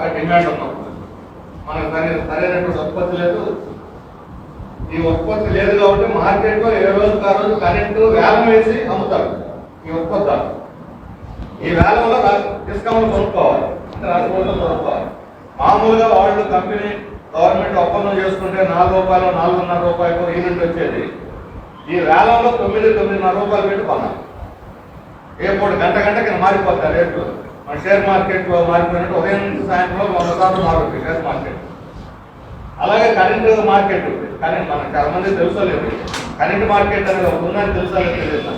Demand ఉన్నాం. మనకు సరైన సరైనటువంటి ఉత్పత్తి లేదు. ఈ ఉత్పత్తి లేదు కాబట్టి మార్కెట్లో ఏ రోజు ఆ రోజు కరెంటు వేలం వేసి అమ్ముతారు. ఈ ఉత్పత్తి ఈ వేలంలో డిస్కౌంట్ కొనుక్కోవాలి. అంటే రాష్ట్రంలో కొనుక్కోవాలి. మామూలుగా వాళ్ళు కంపెనీ గవర్నమెంట్ ఒప్పందం చేసుకుంటే నాలుగు రూపాయలు నాలుగున్నర రూపాయలు యూనిట్ వచ్చేది. ఈ వేలంలో తొమ్మిది తొమ్మిదిన్నర రూపాయలు పెట్టి కొన్నాం ఏ గంట గంటకి మారిపోతాయి రేట్లు. షేర్ మార్కెట్ మారిపోయినట్టు ఉదయం సాయంత్రం వంద శాతం మారుతుంది షేర్ మార్కెట్. అలాగే కరెంట్ మార్కెట్ ఉంది. కరెంట్ మనకు చాలా మంది తెలుసలేదు కరెంట్ మార్కెట్ అనేది ఒక ఉందని తెలుసా తెలియదు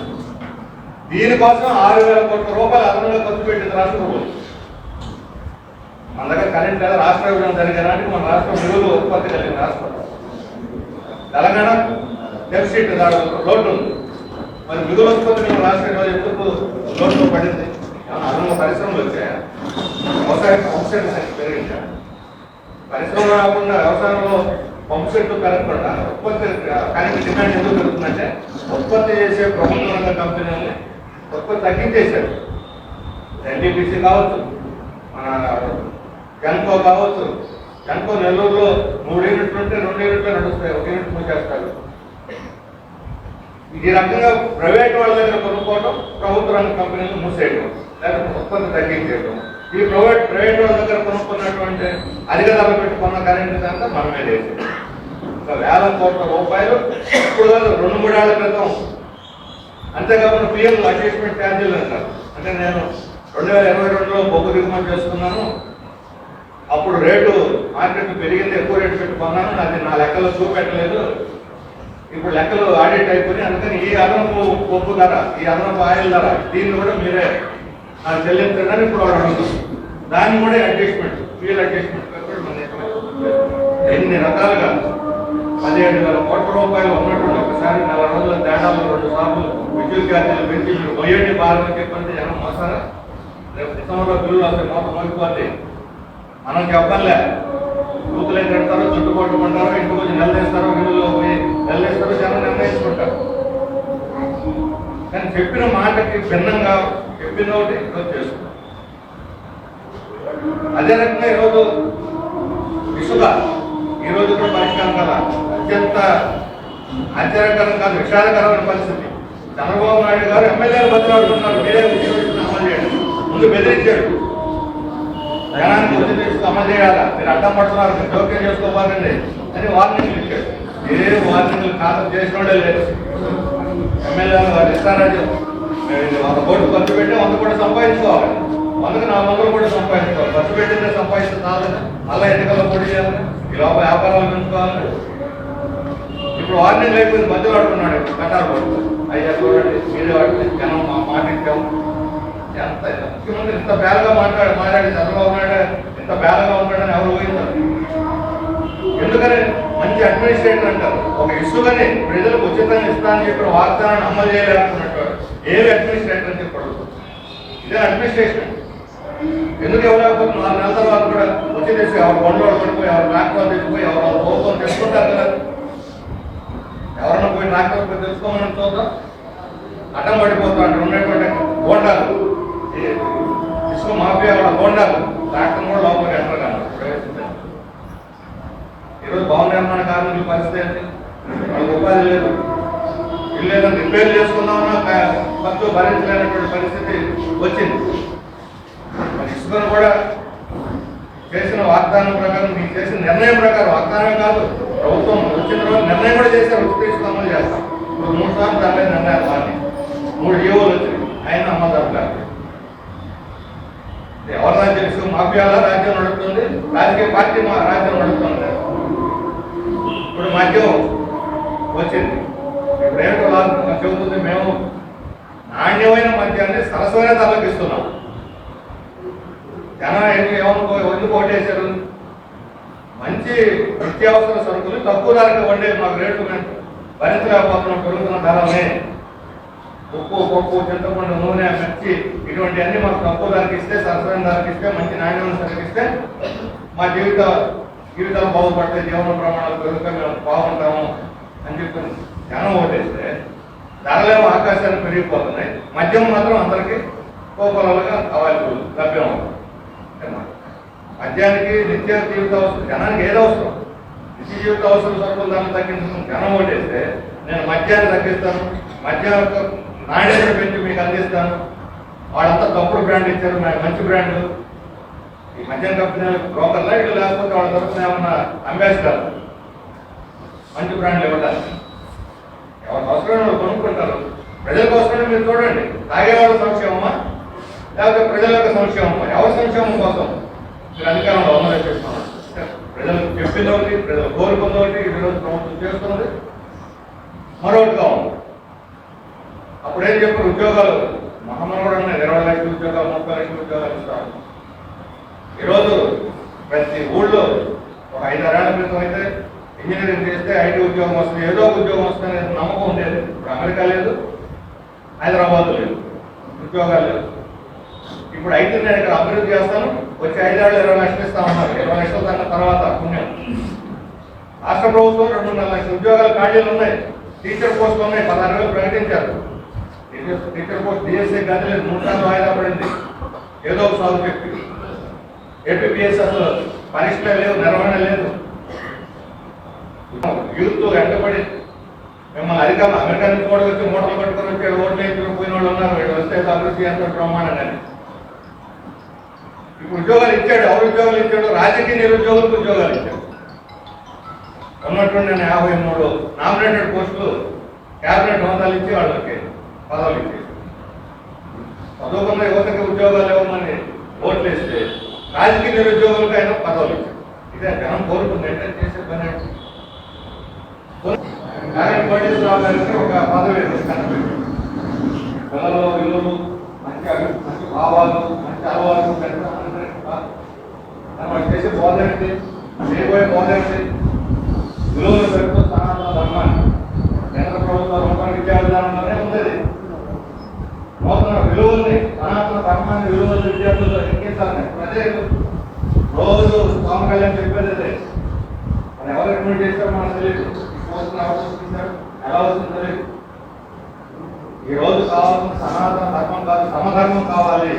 దీనికోసం ఆరు వేల కోట్ల రూపాయలు అదనంగా ఖర్చు పెట్టింది రాష్ట్ర ప్రభుత్వం. మన దగ్గర కరెంట్ లేదా రాష్ట్ర విభజన జరిగిన మన రాష్ట్రం విలువలు ఉత్పత్తి కలిగిన రాష్ట్రం తెలంగాణ డెఫిసిట్ రోడ్డు ఉంది. మరి మిగులు ఉత్పత్తి రాష్ట్రం ఎందుకు లోటు పడింది? ఏమన్నా పరిశ్రమలు వచ్చాయా? వ్యవసాయం పంప్ సెట్ సంఖ్య పెరిగిందా పరిశ్రమ రాకుండా వ్యవసాయంలో పంప్ సెట్లు పెరగకుండా ఉత్పత్తి కరెంట్ డిమాండ్ ఎందుకు పెరుగుతుందంటే ఉత్పత్తి చేసే ప్రభుత్వ రంగ కంపెనీలని ఉత్పత్తి తగ్గించేశారు. ఎన్టీపీసీ కావచ్చు మన జన్కో కావచ్చు. జన్కో నెల్లూరులో మూడు యూనిట్లు ఉంటే రెండు యూనిట్లు నడుస్తాయి. ఒక యూనిట్ మూసేస్తారు. ఈ రకంగా ప్రైవేట్ వాళ్ళ దగ్గర కొనుక్కోవడం ప్రభుత్వ రంగ కంపెనీలు మూసేయడం లేకపోతే ఉత్పత్తి తగ్గించేయడం ఈ ప్రైవేట్ ప్రైవేట్ వాళ్ళ దగ్గర కొనుక్కున్నటువంటి అధిక ధర పెట్టుకున్న కరెంట్ కనుక మనమే లేదు ఒక వేల కోట్ల రూపాయలు ఇప్పుడు కాదు రెండు మూడేళ్ళ క్రితం. అంతేకాకుండా పిఎం అడ్జస్ట్మెంట్ ఛార్జీలు అంటారు. అంటే నేను రెండు వేల ఇరవై రెండులో బొగ్గు దిగుమతి చేసుకున్నాను. అప్పుడు రేటు మార్కెట్ పెరిగింది ఎక్కువ రేటు పెట్టుకున్నాను అది నా లెక్కలో చూపెట్టలేదు. ఇప్పుడు లెక్కలు ఆడిట్ అయిపోయి అందుకని ఈ అదనపు పప్పు ధర ఈ అదనపు ఆయిల్ ధర దీన్ని కూడా మీరే ఆ చెల్లించండి ఇప్పుడు వాడు అడుగుతుంది దాన్ని కూడా అడ్జస్ట్మెంట్ ఫీల్ అడ్జస్ట్మెంట్ ఎన్ని రకాలుగా? పదిహేడు వేల కోట్ల రూపాయలు ఉన్నటువంటి ఒకసారి నెల రోజుల తేడాలు రెండు సార్లు విద్యుత్ ఛార్జీలు పెంచి పోయేటి బాగా చెప్పండి జనం మోసారా రేపు డిసెంబర్లో బిల్లులు వస్తే మొత్తం మోగిపోతే మనం చెప్పలే. బూతులు కడతారో చుట్టు కొట్టుకుంటారో ఇంటికి వచ్చి నెలలేస్తారో బిల్లులో పోయి నెలలేస్తారో జనం నిర్ణయించుకుంటారు. కానీ చెప్పిన మాటకి భిన్నంగా చెప్పిన ఒకటి ఈరోజు చేస్తున్నాం అదే రకంగా ఈరోజు ఇసుక ఈరోజు కూడా పరిష్కారం కదా? అత్యంత ఆశ్చర్యకరం కాదు విషాదకరమైన పరిస్థితి. చంద్రబాబు నాయుడు గారు ఎమ్మెల్యేలు బదిలాడుతున్నారు మీరే ఉద్యోగస్తులు అమలు చేయండి. ముందు బెదిరించాడు జనానికి ఉద్యోగస్తులు అమలు చేయాలా? మీరు అడ్డం పడుతున్నారు మీరు జోక్యం చేసుకోవాలండి అని వార్నింగ్ ఇచ్చాడు ఏ వార్నింగ్ ఖాతం చేసినోడే లేదు ఎమ్మెల్యేలు వారి ఇస్తారా మేము వంద కోట్లు ఖర్చు పెట్టి వంద కూడా సంపాదించుకోవాలి. వందకు నాలుగు వందలు కూడా సంపాదించుకోవాలి. ఖర్చు పెట్టిందే సంపాదిస్తే చాలని. మళ్ళీ ఎన్నికల్లో పోటీ చేయాలి ఈ లోపల వ్యాపారాలు పెంచుకోవాలి ఇప్పుడు వార్నింగ్ అయిపోయింది మధ్యలో అడుగుతున్నాడు కట్టారు కొడుకు అయ్యా చూడండి మీరే వాడితే జనం మా మాట ఇచ్చాము ఎంత ముఖ్యమంత్రి ఇంత బేరగా మాట్లాడి మాట్లాడి చంద్రబాబు నాయుడు ఇంత బేరగా ఉన్నాడని ఎవరు ఊహించారు. ఎందుకని? మంచి అడ్మినిస్ట్రేటర్ అంటారు. ఒక ఇసుకని ప్రజలకు ఉచితంగా ఇస్తానని చెప్పిన వాగ్దానాన్ని అమలు చేయలేకపోతున్నాడు ఏమి అడ్మినిస్ట్రేటర్ అని చెప్పాడు ఇదే అడ్మినిస్ట్రేషన్ ఎందుకు ఇవ్వలేకపోతే నాలుగు నెలల తర్వాత కూడా వచ్చి తెచ్చి ఎవరు బండ్లు పడిపోయి ఎవరు ట్రాక్టర్ తెచ్చిపోయి ఎవరు వాళ్ళ ప్రభుత్వం తెచ్చుకుంటారు కదా. ఎవరన్నా పోయి ట్రాక్టర్ తెలుసుకోమని చూద్దాం. అడ్డం పడిపోతాం అంటే ఉన్నటువంటి బోండాలు. ఈ ఇసుక మాఫియా వాళ్ళ బోండాలు. ట్రాక్టర్ కూడా లోపలికి ఎంటర్ కాదు. ఈరోజు భవన నిర్మాణ కార్మికుల పరిస్థితి ఏంటి? వాళ్ళకి ఉపాధి లేదు. ఇల్లు రిపేర్ చేసుకుందామన్నా క- ఖర్చు భరించలేనటువంటి పరిస్థితి వచ్చింది. మరి ఇసుకను కూడా చేసిన వాగ్దానం ప్రకారం మీకు చేసిన నిర్ణయం ప్రకారం వాగ్దానమే కాదు ప్రభుత్వం వచ్చిన రోజు నిర్ణయం కూడా చేశారు ఉచిత ఇసుక అమలు చేస్తాం. ఇప్పుడు మూడు సార్లు దాని మీద నిర్ణయాలు కానీ మూడు జీవోలు వచ్చినాయి. ఆయన అమ్మదారు కాదు ఎవరి రాజ్యం? ఇసుక మాఫియాల? రాజ్యం నడుస్తుంది రాజకీయ పార్టీ మా రాజ్యం నడుస్తుంది ఇప్పుడు మద్యం వచ్చింది. ప్రేమ చెబుతుంది మేము నాణ్యమైన మద్యాన్ని సరసమైన ధరలకు ఇస్తున్నాం. జనం ఎందుకు ఏమనుకో ఎందుకు ఓటేశారు మంచి నిత్యావసర సరుకులు తక్కువ ధరకు వండే మాకు రేటు మేము భరించలేకపోతున్నాం పెరుగుతున్న ధరలే ఉప్పు పప్పు చింతపండు నూనె మిర్చి ఇటువంటి అన్ని మాకు తక్కువ ధరకు ఇస్తే సరసమైన ధరకు ఇస్తే మంచి నాణ్యమైన ధరకు ఇస్తే మా జీవిత జీవితాలు బాగుపడతాయి జీవన ప్రమాణాలు పెరుగుతాయి మేము బాగుంటాము అని చెప్పి జనం ఓటేస్తే ధరలేమో ఆకాశాన్ని పెరిగిపోతున్నాయి. మద్యం మాత్రం అందరికీ కోకొలలుగా అవైలబుల్ లభ్యం అవుతుంది. మద్యానికి నిత్య జీవిత అవసరం జనానికి ఏదో అవసరం? నిత్య జీవిత అవసరం సరుకులు దాన్ని తగ్గించడం జనం ఓటేస్తే నేను మద్యాన్ని తగ్గిస్తాను మద్యం యొక్క నాణ్యతను పెంచి మీకు అందిస్తాను. వాళ్ళంతా తప్పుడు బ్రాండ్ ఇచ్చారు మంచి బ్రాండ్. ఈ మద్యం కంపెనీ బ్రోకర్లా ఇటు లేకపోతే వాళ్ళ తరఫున ఏమన్నా అంబాసిడర్ మంచి బ్రాండ్లు ఇవ్వడానికి? అవసరం వాళ్ళు కొనుక్కుంటారు. ప్రజల కోసమే మీరు చూడండి. తాగేవాళ్ళ సంక్షేమమా? లేకపోతే ప్రజల యొక్క సంక్షేమమా? ఎవరి సంక్షేమం కోసం? మీరు అధికారంలో అమలు చేస్తున్నారు. ప్రజలకు చెప్పింది ఒకటి ప్రజలు కోరుకుంది ఒకటి ఈరోజు ప్రభుత్వం చేస్తున్నది. మరొకటి కావాలి. అప్పుడేం చెప్పారు? ఉద్యోగాలు మహమ్మడు ఉన్నాయి ఇరవై లక్షల ఉద్యోగాలు ముప్పై లక్షల ఉద్యోగాలు ఇస్తారు. ఈరోజు ప్రతి ఊళ్ళో ఒక ఐదారేళ్ళ క్రితం అయితే ఇంజనీరింగ్ చేస్తే ఐటీ ఉద్యోగం వస్తుంది ఏదో ఒక ఉద్యోగం వస్తుంది నమ్మకం. అమెరికా లేదు హైదరాబాద్ లేదు ఉద్యోగాలు లేవు. ఇప్పుడు అయితే నేను ఇక్కడ అభివృద్ధి చేస్తాను. వచ్చి ఐదేళ్ళు ఇరవై లక్షలు ఇస్తా ఉన్నారు. ఇరవై లక్షల దాని తర్వాత పుణ్యం. రాష్ట్ర ప్రభుత్వం రెండున్నర లక్షల. ఉద్యోగాలు ఖాళీలు ఉన్నాయి. టీచర్ పోస్టులు ఉన్నాయి. పదహారు వేలు ప్రకటించారు. టీచర్ పోస్ట్ డిఎస్సీ గది లేదు. మూడు వాయిదా పడింది. ఏదో ఒక సాగు చెప్పి. ఏపీఎస్ అసలు పరీక్షలే లేవు నిర్వహణ లేదు. యూత్ వెంటబడి మిమ్మల్ని అధికారం అమెరికా నుంచి కూడా వచ్చి మూటలు పట్టుకొని వచ్చి ఓట్లు వేసుకుని పోయిన వాళ్ళు ఉన్నారు వీళ్ళు వస్తే అభివృద్ధి ఎంత ప్రమాణాన్ని ఇప్పుడు ఉద్యోగాలు ఇచ్చాడు ఎవరు ఉద్యోగాలు ఇచ్చాడు? రాజకీయ నిరుద్యోగులకు ఉద్యోగాలు ఇచ్చాడు. ఉన్నటువంటి యాభై మూడు నామినేటెడ్ పోస్టులు క్యాబినెట్ హోదాలు ఇచ్చి వాళ్ళకి పదవులు ఇచ్చేసి. చదువుకున్న యువతకి ఉద్యోగాలు ఇవ్వమని ఓట్లు వేస్తే రాజకీయ నిరుద్యోగులకు ఆయన పదవులు ఇచ్చాడు. ఇదే జనం కోరుకుంది ఏంటంటే చేసే పని కోటేశ్వరరావు గారికి ఒక పదవి పిల్లలు విలువలు మంచి మంచి భావాలు మంచి అలవాట్లు అందరికీ మనం చేసే బోధ ఏంటి? చేయబోయే బోధ ఏంటి? విలువలు పెడుతూ సనాతన ధర్మాన్ని కేంద్ర ప్రభుత్వం రూపాయల విద్యా విధానంలోనే ఉంది నూతన విలువల్ని సనాతన ధర్మాన్ని విలువలు విద్యార్థుల్లో ఎక్కించాలని ప్రజలు రోజు పవన్ కళ్యాణ్ చెప్పేది అదే. ఎవరు రికమెండ్ చేస్తారో మనకు తెలియదు పోస్తున్న అవసరం ఎలా వస్తుంది ఈ రోజు కావాల్సిన సనాతన ధర్మం కాదు సమధర్మం కావాలి.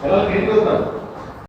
పిల్లలకి ఏం చూస్తారు